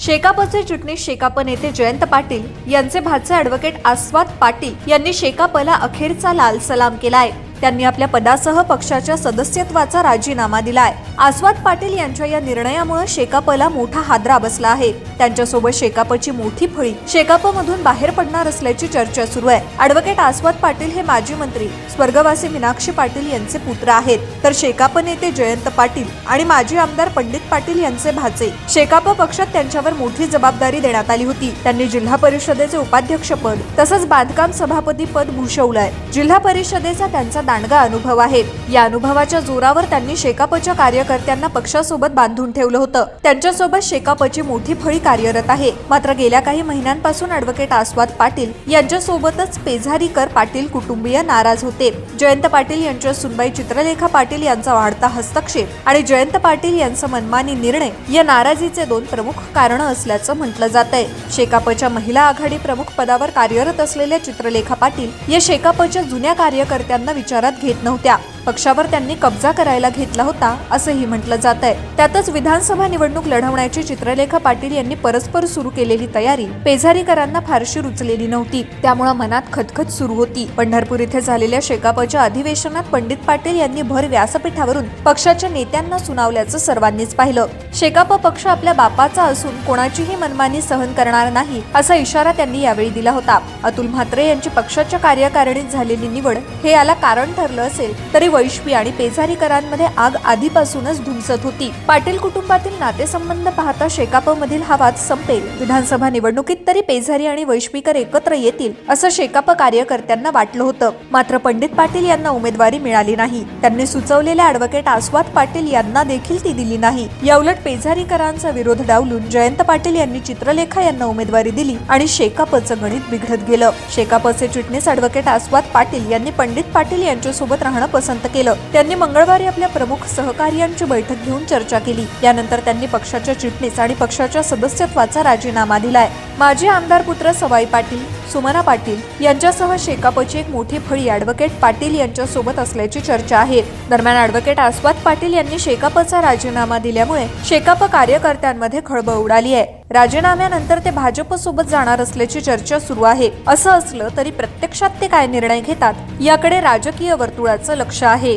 शेकापचे चिटणीस शेकाप नेते जयंत पाटील यांचे भाचे ॲडव्होकेट आस्वाद पाटील यांनी शेकापला अखेरचा लाल सलाम केला आहे त्यांनी आपल्या पदासह पक्षाच्या सदस्यत्वाचा राजीनामा दिलाय. आस्वाद पाटील यांच्या या निर्णयामुळे शेकापला मोठा हादरा बसला आहे. त्यांच्यासोबत शेकापची मोठी फळी. शेकापमधून बाहेर पडणार असल्याची चर्चा सुरू आहे. ॲडव्होकेट आस्वाद पाटील हे माजी मंत्री. स्वर्गवासी मीनाक्षी पाटील यांचे पुत्र आहेत. तर शेकाप नेते जयंत पाटील आणि माजी आमदार पंडित पाटील यांचे भाचे. शेकाप पक्षात त्यांच्यावर मोठी जबाबदारी देण्यात आली होती. त्यांनी जिल्हा परिषदेचे उपाध्यक्षपद तसंच बांधकाम सभापती पद भूषवलंय. जिल्हा परिषदेचा त्यांचा दांडगा अनुभव आहे या अनुभवाच्या जोरावर त्यांनी शेकापच्या कार्यकर्त्यांना पक्षासोबत बांधून ठेवलं होतं. त्यांच्यासोबत शेकापची मोठी फळी कार्यरत आहे. मात्र गेल्या काही महिन्यांपासून ॲडव्होकेट आस्वाद पाटील यांच्यासोबतच पेझारीकर पाटील कुटुंबीय नाराज होते. जयंत पाटील यांच्या सुनबाई चित्रलेखा पाटील यांचा वाढता हस्तक्षेप आणि जयंत पाटील यांचा मनमानी निर्णय या नाराजीचे दोन प्रमुख कारण असल्याचं म्हटलं जात आहे शेकापच्या महिला आघाडी प्रमुख पदावर कार्यरत असलेल्या चित्रलेखा पाटील या शेकापच्या जुन्या कार्यकर्त्यांना विचार विचारात घेत नव्हत्या. पक्षावर त्यांनी कब्जा करायला घेतला होता असंही म्हटलं जात आहे त्यातच विधानसभा निवडणूक लढवण्याची चित्रलेखा पाटील यांनी परस्पर सुरू केलेली तयारी पेझारीकरांना फारशी रुचलेली नव्हती. त्यामुळे मनात खतखत सुरू होती. पंढरपूर इथे झालेल्या शेकापच्या अधिवेशनात पंडित पाटील यांनी भर व्यासपीठावरून पक्षाच्या नेत्यांना सुनावल्याचं सर्वांनीच पाहिलं. शेकाप पक्ष आपल्या बापाचा असून कोणाचीही मनमानी सहन करणार नाही असा इशारा त्यांनी यावेळी दिला होता. अतुल म्हात्रे यांची पक्षाच्या कार्यकारिणीत झालेली निवड हे याला कारण ठरलं असेल तरी वैश्वी आणि पेझारीकरांमध्ये आग आधीपासूनच धुमसत होती. पाटील कुटुंबातील नातेसंबंध पाहता शेकापमधील हा वाद संपेल. विधानसभा निवडणुकीत तरी पेझारी आणि वैश्वीकर एकत्र येतील असं शेकाप कार्यकर्त्यांना वाटलं होतं. मात्र पंडित पाटील यांना उमेदवारी मिळाली नाही. त्यांनी सुचवलेल्या ॲडव्होकेट आस्वाद पाटील यांना देखील ती दिली नाही. याउलट पेझारीकरांचा विरोध डावलून जयंत पाटील यांनी चित्रलेखा यांना उमेदवारी दिली आणि शेकापचं गणित बिघडत गेलं. शेकापचे चिटणीस ॲडव्होकेट आस्वाद पाटील यांनी पंडित पाटील यांच्यासोबत राहणं पसंत केलं. त्यांनी मंगळवारी आपल्या प्रमुख सहकार्यांची बैठक घेऊन चर्चा केली. यानंतर त्यांनी पक्षाच्या चिटणीस आणि पक्षाच्या सदस्यत्वाचा राजीनामा दिलाय. माजी आमदार पुत्र सवाई पाटील सुमना पाटील यांच्यासह शेकापची एक मोठी फळी ॲडव्होकेट पाटील यांच्यासोबत असल्याची चर्चा आहे. दरम्यान ॲडव्होकेट आस्वाद पाटील यांनी शेकापचा राजीनामा दिल्यामुळे शेकाप कार्यकर्त्यांमध्ये खळबळ उडाली आहे. राजीनाम्यानंतर ते भाजपसोबत जाणार असल्याची चर्चा सुरू आहे. असं असलं तरी प्रत्यक्षात ते काय निर्णय घेतात याकडे राजकीय वर्तुळाचं लक्ष आहे.